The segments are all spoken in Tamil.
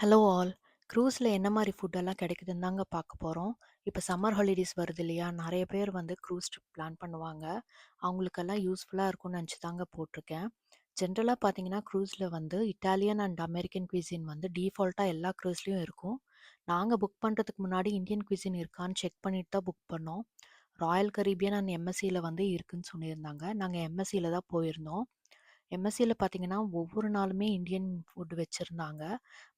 ஹலோ ஆல் க்ரூஸில் என்ன மாதிரி ஃபுட்டெல்லாம் கிடைக்குதுன்னு தாங்க பார்க்க போகிறோம் இப்போ சம்மர் ஹாலிடேஸ் வருது இல்லையா? நிறைய பேர் வந்து க்ரூஸ் ட்ரிப் பிளான் பண்ணுவாங்க. அவங்களுக்கெல்லாம் யூஸ்ஃபுல்லாக இருக்கும்னு நினச்சி தாங்க போட்டிருக்கேன். ஜென்ரலாக பார்த்தீங்கன்னா க்ரூஸில் வந்து இட்டாலியன் அண்ட் அமெரிக்கன் குவிசின் வந்து டீஃபால்ட்டாக எல்லா க்ரூஸ்லேயும் இருக்கும். நாங்கள் புக் பண்ணுறதுக்கு முன்னாடி இந்தியன் குவிசின் இருக்கான்னு செக் பண்ணிட்டு தான் புக் பண்ணோம். ராயல் கரீபியன் அண்ட் எம்எஸ்சியில் வந்து இருக்குன்னு சொல்லியிருந்தாங்க. நாங்கள் எம்எஸ்சியில் தான் போயிருந்தோம். எம்எஸ்சியில் பார்த்தீங்கன்னா ஒவ்வொரு நாளுமே இந்தியன் ஃபுட் வச்சுருந்தாங்க.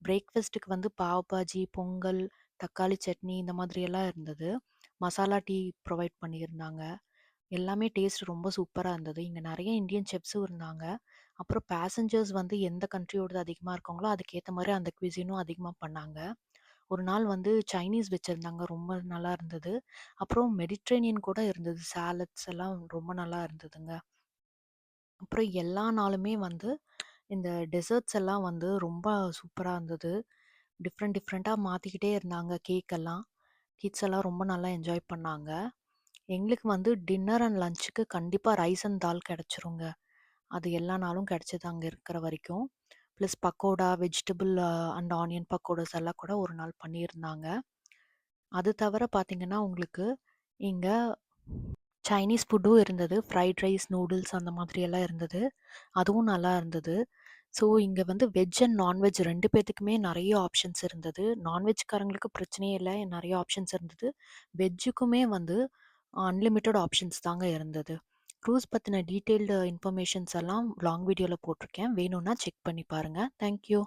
பிரேக்ஃபாஸ்ட்டுக்கு வந்து பாவ் பாஜி பொங்கல் தக்காளி சட்னி இந்த மாதிரியெல்லாம் இருந்தது. மசாலா டீ ப்ரொவைட் பண்ணியிருந்தாங்க. எல்லாமே டேஸ்ட் ரொம்ப சூப்பராக இருந்தது. இங்கே நிறைய இந்தியன் செஃப்ஸும் இருந்தாங்க. அப்புறம் பேசஞ்சர்ஸ் வந்து எந்த கண்ட்ரியோடது அதிகமாக இருக்காங்களோ அதுக்கேற்ற மாதிரி அந்த குவிசினும் அதிகமாக பண்ணாங்க. ஒரு நாள் வந்து சைனீஸ் வச்சுருந்தாங்க. ரொம்ப நல்லா இருந்தது. அப்புறம் மெடிட்ரேனியன் கூட இருந்தது. சாலட்ஸ் எல்லாம் ரொம்ப நல்லா இருந்ததுங்க. அப்புறம் எல்லா நாளுமே வந்து இந்த டெசர்ட்ஸ் எல்லாம் வந்து ரொம்ப சூப்பராக இருந்தது. டிஃப்ரெண்ட் டிஃப்ரெண்ட்டாக மாற்றிக்கிட்டே இருந்தாங்க கேக் எல்லாம். கிட்ஸ் எல்லாம் ரொம்ப நல்லா என்ஜாய் பண்ணாங்க. எங்களுக்கு வந்து டின்னர் அண்ட் லஞ்சுக்கு கண்டிப்பாக ரைஸ் அண்ட் தால் கிடச்சிருங்க. அது எல்லா நாளும் கிடச்சிது அங்கே இருக்கிற வரைக்கும். Plus pakoda vegetable and onion pakodas எல்லாம் கூட ஒரு நாள் பண்ணியிருந்தாங்க. அது தவிர பார்த்தீங்கன்னா உங்களுக்கு இங்கே சைனீஸ் ஃபுட்டும் இருந்தது. ஃப்ரைட் ரைஸ் நூடுல்ஸ் அந்த மாதிரி எல்லாம் இருந்தது. அதுவும் நல்லா இருந்தது. ஸோ இங்கே வந்து வெஜ் அண்ட் நான்வெஜ் ரெண்டு பேர்த்துக்குமே நிறைய ஆப்ஷன்ஸ் இருந்தது. நான்வெஜ்காரங்களுக்கு பிரச்சனையே இல்லை. நிறைய ஆப்ஷன்ஸ் இருந்தது. வெஜ்ஜுக்குமே வந்து அன்லிமிட்டெட் ஆப்ஷன்ஸ் தாங்க இருந்தது. க்ரூஸ் பற்றின டீட்டெயில்டு இன்ஃபர்மேஷன்ஸ் எல்லாம் லாங் வீடியோவில் போட்டிருக்கேன். வேணும்னா செக் பண்ணி பாருங்கள் தேங்க்யூ